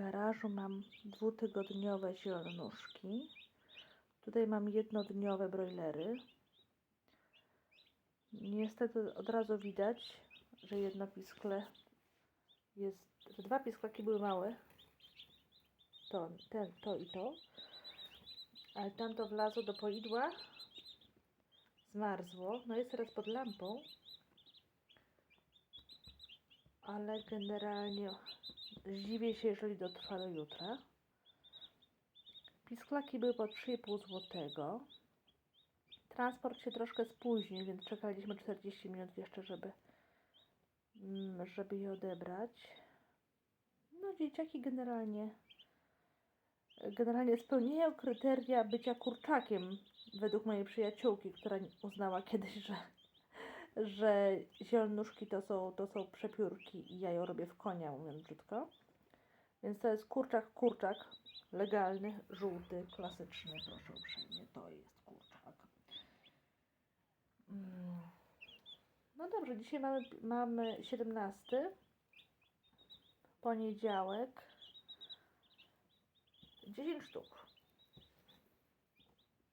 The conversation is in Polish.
garażu mam dwutygodniowe zielonuszki. Tutaj mam jednodniowe brojlery. Niestety od razu widać, że jedno piskle jest, że dwa pisklaki były małe. To, ten, to i to. Ale tamto wlazło do poidła. Zmarzło. No jest teraz pod lampą. Ale generalnie zdziwię się, jeżeli dotrwa do jutra. Pisklaki były po 3,5 zł. Transport się troszkę spóźnił, więc czekaliśmy 40 minut jeszcze, żeby, mm, żeby je odebrać. No, dzieciaki generalnie generalnie spełniają kryteria bycia kurczakiem według mojej przyjaciółki, która uznała kiedyś, że, że zielonuszki to są, to są przepiórki i ja ją robię w konia, mówiąc brzydko. Więc to jest kurczak, kurczak, legalny, żółty, klasyczny, proszę uprzejmie, to jest kurczak. Mm. No dobrze, dzisiaj mamy, mamy 17, poniedziałek, 10 sztuk.